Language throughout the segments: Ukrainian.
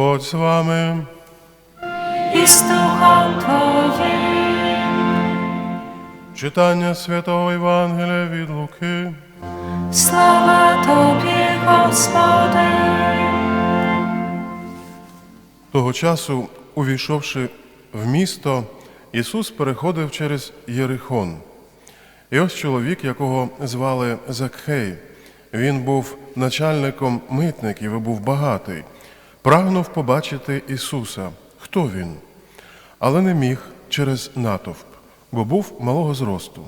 Господь з вами. і з Духом Твоїм. Читання святого Євангелія від Луки. Слава Тобі, Господи. Того часу, увійшовши в місто, Ісус переходив через Єрихон. І ось чоловік, якого звали Закхей. Він був начальником митників і був багатий. Прагнув побачити Ісуса. Хто він? Але не міг через натовп, бо був малого зросту.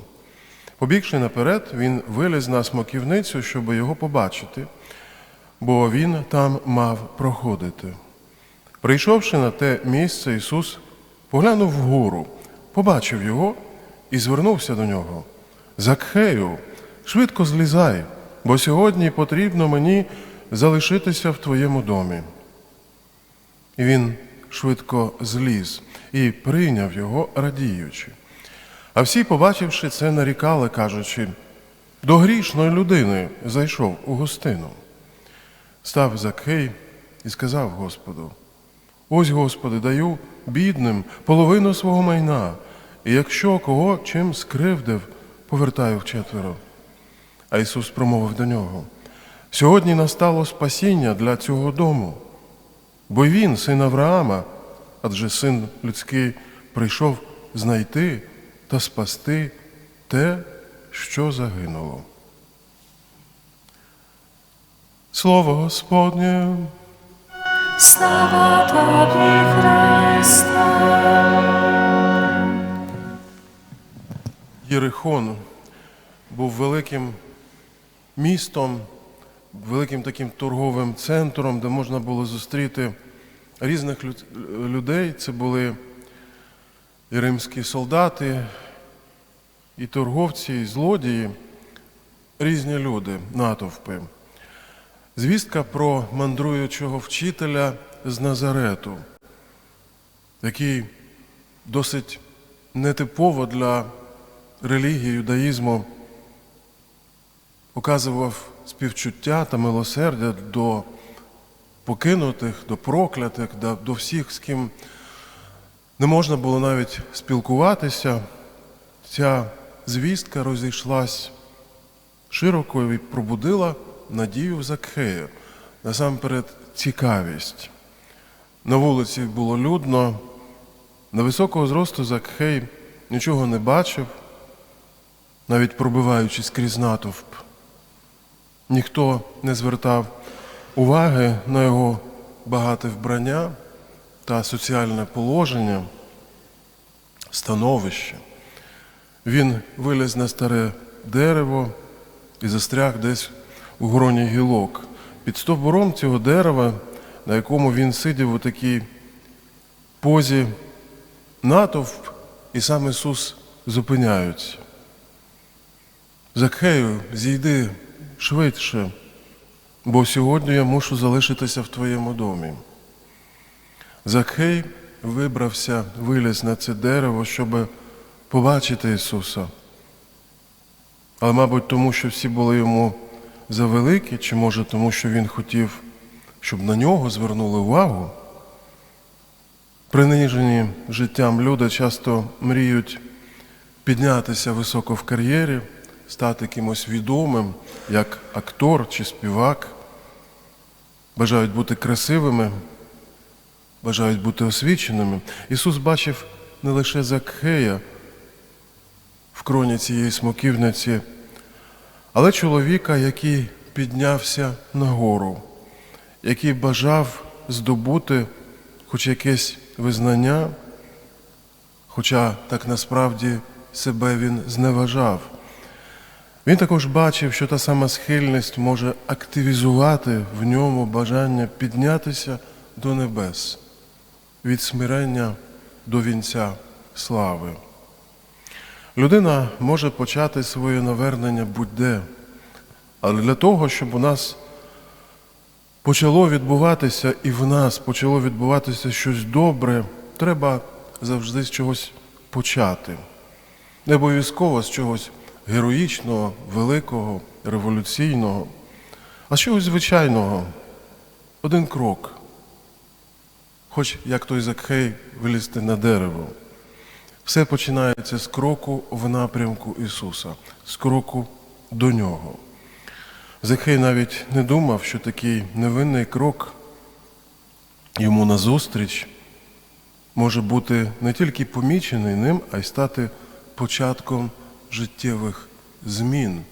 Побігши наперед, він виліз на смоківницю, щоб його побачити, бо він там мав проходити. Прийшовши на те місце, Ісус поглянув вгору, побачив його і звернувся до нього. Закхею, швидко злізай, бо сьогодні потрібно мені залишитися в твоєму домі. І він швидко зліз і прийняв його, радіючи. А всі, побачивши це, нарікали, кажучи, до грішної людини зайшов у гостину. Став Закхей і сказав Господу: Ось, Господи, даю бідним половину свого майна, і якщо кого чим скривдив, повертаю вчетверо. А Ісус промовив до нього: Сьогодні настало спасіння для цього дому, бо він, син Авраама, адже син людський прийшов знайти та спасти те, що загинуло. Слово Господнє. Слава Тобі, Христе. Єрихон був великим містом, великим таким торговим центром, де можна було зустріти різних людей. Це були і римські солдати, і торговці, і злодії, різні люди, натовпи. Звістка про мандруючого вчителя з Назарету, який досить нетипово для релігії юдаїзму показував співчуття та милосердя до покинутих, до проклятих, до всіх, з ким не можна було навіть спілкуватися. Ця звістка розійшлась широко і пробудила надію в Закхея, насамперед цікавість. На вулиці було людно, на високого зросту Закхей нічого не бачив, навіть пробиваючись крізь натовп. Ніхто не звертав уваги на його багате вбрання та соціальне положення, становище. Він виліз на старе дерево і застряг десь у гроні гілок. Під стовбуром цього дерева, на якому він сидів у такій позі, натовп і сам Ісус зупиняються. Закхею, зійди швидше, бо сьогодні я мушу залишитися в твоєму домі. Закхей вибрався, виліз на це дерево, щоб побачити Ісуса. Але, мабуть, тому, що всі були йому завеликі, чи може тому, що він хотів, щоб на нього звернули увагу. Принижені життям люди часто мріють піднятися високо в кар'єрі, стати кимось відомим, як актор чи співак, бажають бути красивими, бажають бути освіченими. Ісус бачив не лише Закхея в кроні цієї смоківниці, але чоловіка, який піднявся нагору, який бажав здобути хоч якесь визнання, хоча так насправді себе він зневажав. Він також бачив, що та сама схильність може активізувати в ньому бажання піднятися до небес, від смирення до вінця слави. Людина може почати своє навернення будь-де, але для того, щоб у нас почало відбуватися і в нас почало відбуватися щось добре, треба завжди з чогось почати. Не обов'язково з чогось героїчного, великого, революційного, а з чогось звичайного. Один крок. хоч як той Закхей вилізти на дерево. Все починається з кроку в напрямку Ісуса, з кроку до Нього. Закхей навіть не думав, що такий невинний крок йому назустріч може бути не тільки помічений ним, а й стати початком життєвих змін,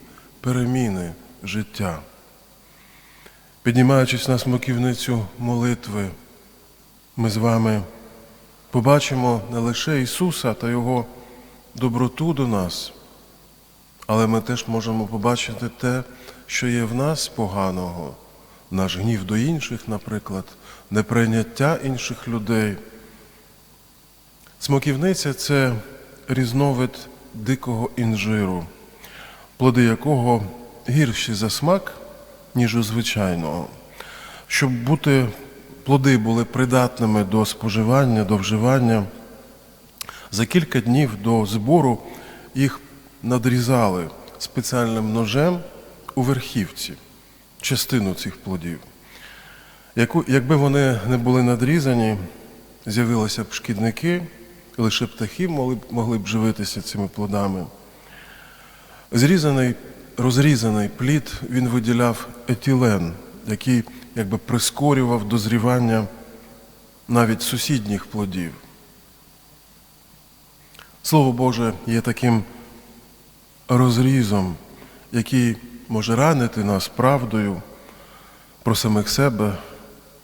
переміни життя. Піднімаючись на смоківницю молитви, ми з вами побачимо не лише Ісуса та Його доброту до нас, але ми теж можемо побачити те, що є в нас поганого, наш гнів до інших, наприклад, неприйняття інших людей. Смоківниця це різновид дикого інжиру, плоди якого гірші за смак, ніж у звичайного. Щоб бути, плоди були придатними до споживання, до вживання, за кілька днів до збору їх надрізали спеціальним ножем у верхівці, частину цих плодів. Якби вони не були надрізані, з'явилися б шкідники, лише птахи могли б, могли б живитися цими плодами. Зрізаний, розрізаний плід він виділяв етилен, який якби прискорював дозрівання навіть сусідніх плодів. Слово Боже є таким розрізом, який може ранити нас правдою про самих себе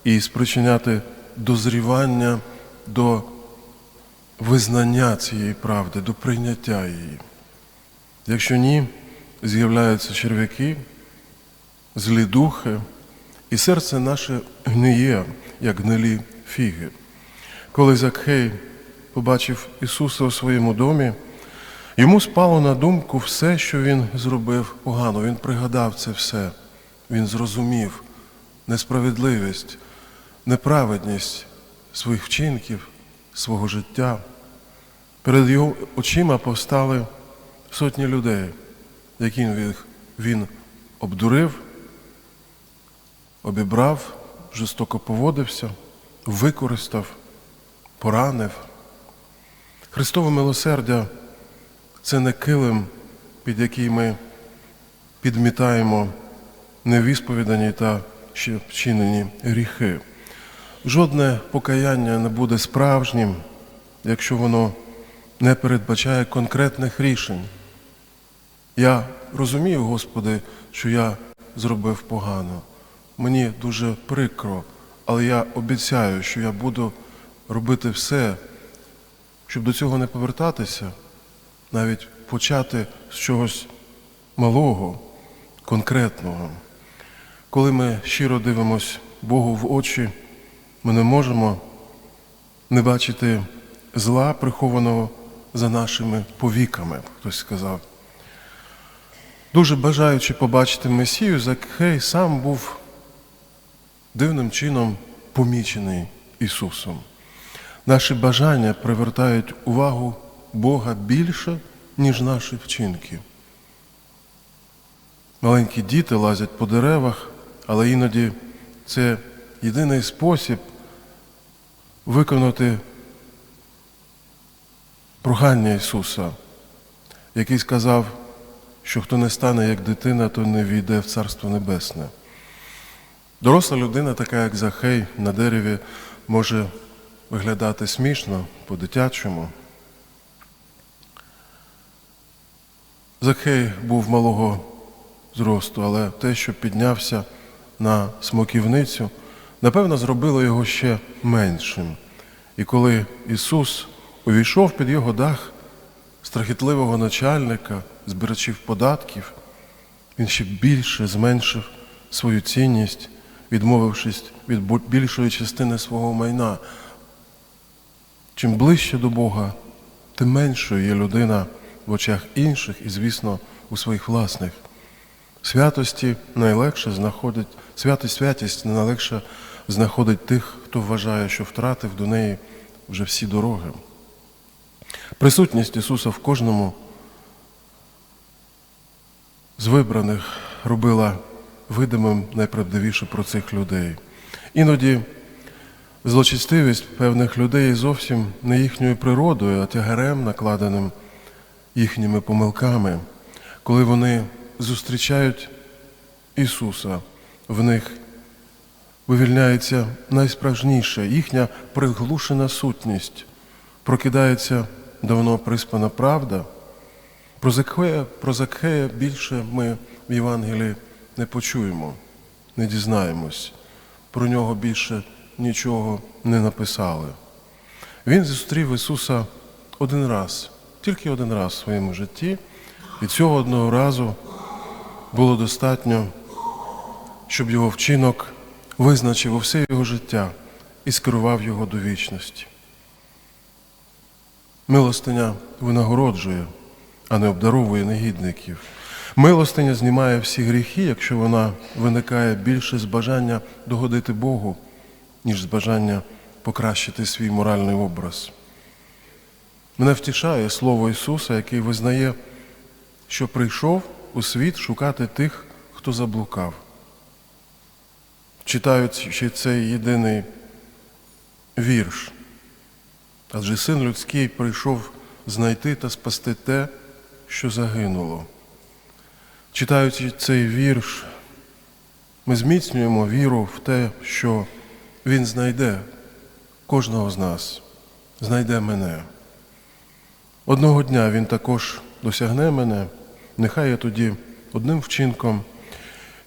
і спричиняти дозрівання до визнання цієї правди, до прийняття її. Якщо ні, з'являються черв'яки, злі духи, і серце наше гниє, як гнилі фіги. Коли Закхей побачив Ісуса у своєму домі, йому спало на думку все, що він зробив погано. Він пригадав це все. Він зрозумів несправедливість, неправедність своїх вчинків, свого життя. Перед його очима повстали сотні людей, він- він обдурив, обібрав, жорстоко поводився, використав, поранив. Христове милосердя це не килим, під який ми підмітаємо невісповідані та ще вчинені гріхи. Жодне покаяння не буде справжнім, якщо воно не передбачає конкретних рішень. Я розумію, Господи, що я зробив погано. Мені дуже прикро, але я обіцяю, що я буду робити все, щоб до цього не повертатися, навіть почати з чогось малого, конкретного. Коли ми щиро дивимось Богу в очі, ми не можемо не бачити зла, прихованого за нашими повіками, хтось сказав. Дуже бажаючи побачити Месію, Закхей сам був дивним чином помічений Ісусом. Наші бажання привертають увагу Бога більше, ніж наші вчинки. Маленькі діти лазять по деревах, але іноді це єдиний спосіб виконати прохання Ісуса, який сказав, що хто не стане як дитина, то не війде в Царство Небесне. Доросла людина, така як Захей, на дереві може виглядати смішно, по-дитячому. Захей був малого зросту, але те, що піднявся на смоківницю, напевно, зробило його ще меншим. І коли Ісус увійшов під його дах страхітливого начальника, збирачів податків, він ще більше зменшив свою цінність, відмовившись від більшої частини свого майна. Чим ближче до Бога, тим меншою є людина в очах інших і, звісно, у своїх власних. Святості найлегше знаходить, святість, святість найлегше знаходить тих, хто вважає, що втратив до неї вже всі дороги. Присутність Ісуса в кожному з вибраних робила видимим найправдивіше про цих людей. Іноді Злочистивість певних людей зовсім не їхньою природою, а тягарем, накладеним їхніми помилками. Коли вони зустрічають Ісуса, в них вивільняється найсправжніше, їхня приглушена сутність, прокидається давно приспана правда. Про Закхея, про Закхея більше ми в Євангелії не почуємо, не дізнаємось. Про нього більше нічого не написали. Він зустрів Ісуса один раз, тільки один раз в своєму житті, і цього одного разу було достатньо, щоб його вчинок визначив усе його життя і скерував його до вічності. Милостиня винагороджує, а не обдаровує негідників. Милостиня знімає всі гріхи, якщо вона виникає більше з бажання догодити Богу, ніж з бажання покращити свій моральний образ. Мене втішає слово Ісуса, який визнає, що прийшов у світ шукати тих, хто заблукав. Читаючи цей єдиний вірш, адже син людський прийшов знайти та спасти те, що загинуло. Читаючи цей вірш, ми зміцнюємо віру в те, що Він знайде кожного з нас, знайде мене. Одного дня Він також досягне мене, нехай я тоді одним вчинком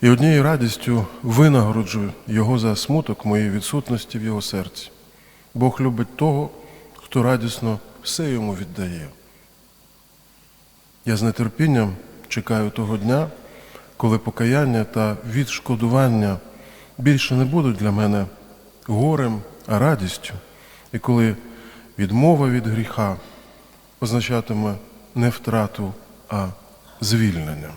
і однією радістю винагороджу Його за смуток моєї відсутності в Його серці. Бог любить того, хто радісно все йому віддає. Я з нетерпінням чекаю того дня, коли покаяння та відшкодування більше не будуть для мене горем, а радістю, і коли відмова від гріха означатиме не втрату, а звільнення.